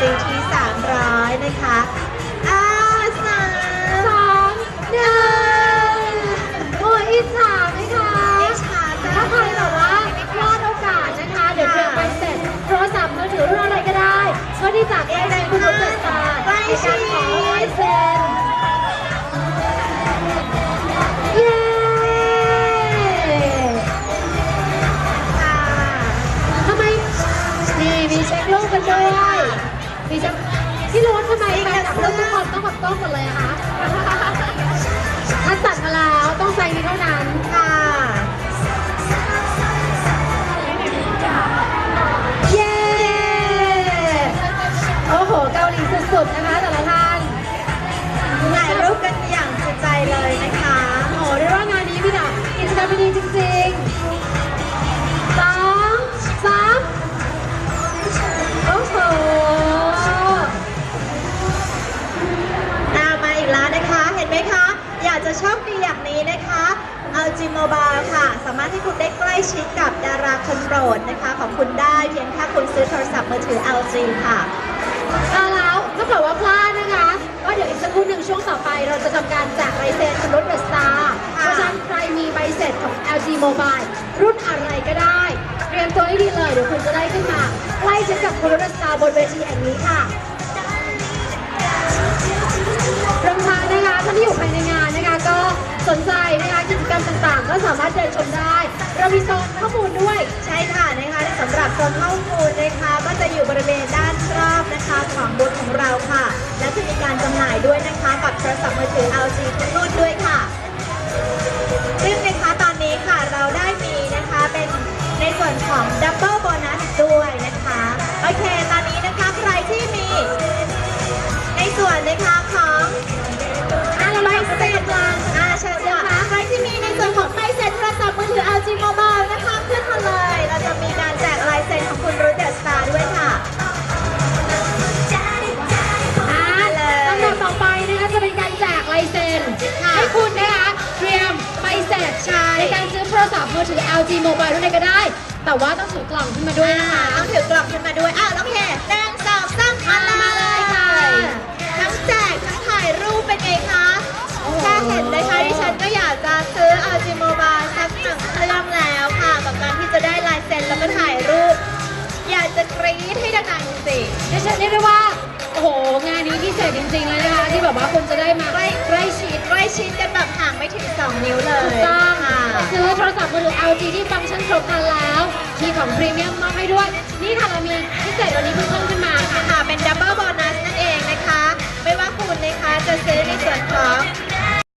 LG T 300นะคะอ่าสามสองหนึ่งโอ้ยอิจฉาไหมคะ อิจฉาจังถ้าใครแบบว่าพลาดโอกาสนะคะ เดี๋ยวเตรียมไปเสร็จโทรศัพท์มือถือรุ่นอะไรก็ได้เพื่อที่จะใกล้ชิดคุณลูกเกิดตาในการขอลายเซ็นเย้ค่ะทำไมนี่มีเช็คลูกกันด้วย มีเช็คพี่รู้ทำไมแฟนคลับลูกทุกคนต้องแบบต้องหมดเลยอะคะ จะโชคดีอย่างนี้นะคะ LG Mobile ค่ะ สามารถที่คุณได้ใกล้ชิดกับดาราคนโปรดนะคะของคุณได้เพียงแค่คุณซื้อโทรศัพท์มือถือ LG ค่ะเอาแล้วถ้าเกิดว่าพลาดนะคะก็เดี๋ยวอีกสักครู่หนึ่งช่วงต่อไป เราจะทำการแจกใบเสร็จคุณรุ่นเดอะสตาร์เพค่ะราะฉะนั้นใครมีใบเสร็จของ LG Mobile รุ่นอะไรก็ได้ เตรียมตัวให้ดีเลยเดี๋ยวคุณจะได้ขึ้นมาใกล้ชิดกับคุณรุ่นเดอะสตาร์บนเวทีแห่งนี้ค่ะ มต่างๆ ก็สามารถเดินชมได้ เรามีโซนข้อมูลด้วยใช่ค่ะนะคะสำหรับโซนข้อมูลนะคะก็จะอยู่บริเวณด้านรอบนะคะของบูธของเราค่ะ และจะมีการจำหน่ายด้วยนะคะกับโทรศัพท์มือถือ LG ทุกรุ่นด้วยค่ะซึ่งนะคะตอนนี้ค่ะเราได้มีนะคะเป็นในส่วนของดับเบิ ถือ LG Mobile รุ่นใดก็ได้ แต่ว่าต้องถือกล่องขึ้นมาด้วยนะคะ ต้องถือกล่องขึ้นมาด้วย อ้าวโอเคแดงสองสามมามาเลยค่ะ ทั้งแจกทั้งถ่ายรูปเป็นไงคะแค่เห็นนะคะดิฉันก็อยากจะซื้อ LG Mobile สักหนึ่งเครื่องแล้วค่ะ กับการที่จะได้ลายเซ็นแล้วก็ถ่ายรูป อยากจะกรี๊ดให้ดังๆจริงดิฉันเรียกได้ว่า โอ้โหงานนี้พิเศษจริง ๆ เลยนะคะ ที่แบบว่าคุณจะได้มาๆใกล้ใกล้ชิดใกล้ชิดกันแบบห่างไม่ถึง 2 นิ้วเลถูยกต้องค่ะซื้อโทรศัพท์มือถือ LG ที่ฟังก์ชันครบครันแล้ว มีของพรีเมียมมอบให้ด้วย นี่ค่ะเรามี